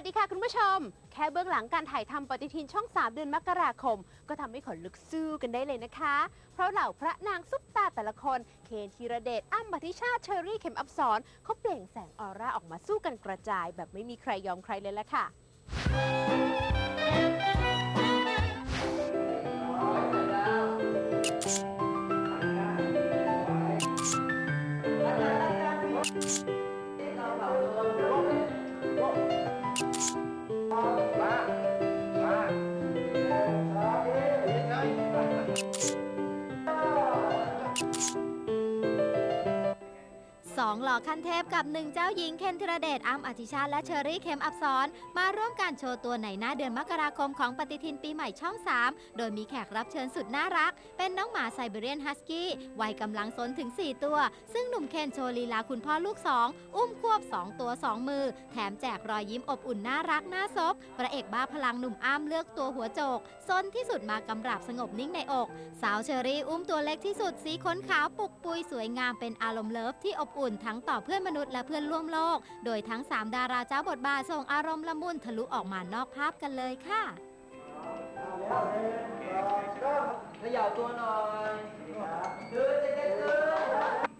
วัสดีค่ะคุณผู้ชม แค่เบื้องหลังการถ่ายทำปฏิทินช่อง 3 เดือนมกราคม ก็ทำให้ขนลุกสู้กันได้เลยนะคะ เพราะเหล่าพระนางซุปตาแต่ละคน เคนธีรเดชอ้ำบัติชาติเชอรี่เข็มอับสรเขาเปล่งแสงออร่าออกมาสู้กันกระจาย แบบไม่มีใครยอมใครเลยละค่ะ สองหล่อขั้นเทพกับหนึ่งเจ้าหญิงเคนธีรเดชอ้ำอธิชาติและเชอรี่เข็มอับสรมาร่วมการโชว์ตัวในหน้าเดือนมกราคมของปฏิทินปีใหม่ช่อง 3 โดยมีแขกรับเชิญสุดน่ารัก เป็นน้องหมาไซเบีเรียนฮัสกี้วัยกำลังซนถึง 4 ตัว ซึ่งหนุ่มเคนโชว์ลีลาคุณพ่อลูก 2 อุ้มควบ 2 ตัว 2 มือ แถมแจกรอยยิ้มอบอุ่นน่ารักน่าซบพระเอกบ้าพลังหนุ่มอ้ำเลือกตัวหัวโจกซนที่สุดมากำราบสงบนิ่งในอก สาวเชอรี่อุ้มตัวเล็กที่สุดสีขนขาวปุกปุยสวยงามเป็นอารมณ์เลิฟที่อบอุ่นทั้งต่อเพื่อนมนุษย์และเพื่อนร่วมโลก โดยทั้ง 3 ดาราเจ้าบทบาทส่งอารมณ์ละมุนทะลุออกมานอกภาพกันเลยค่ะขยับตัวหน่อย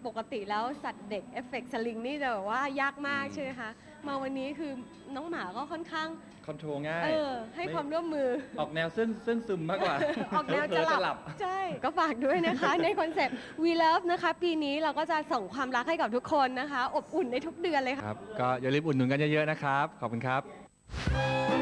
ปกติแล้วสัตว์เด็กเอฟเฟกต์สลิงนี่จะแบบว่ายากมากใช่ไหมคะมาวันนี้คือน้องหมาก็ค่อนข้าง คอนโทรลง่ายเออ ให้ไม่ความร่วมมือ ออกแนวเส้นเส้นซึมมากกว่าออกแนวเผลจะอๆหลับ ใช่ ก็ฝากด้วยนะคะ ในคอนเซปต์ We Love นะคะ ปีนี้เราก็จะส่งความรักให้กับทุกคนนะคะ อบอุ่นในทุกเดือนเลยค่ะ ครับ ก็อย่าลืมอุดหนุนกันเยอะๆนะครับ ขอบคุณครับ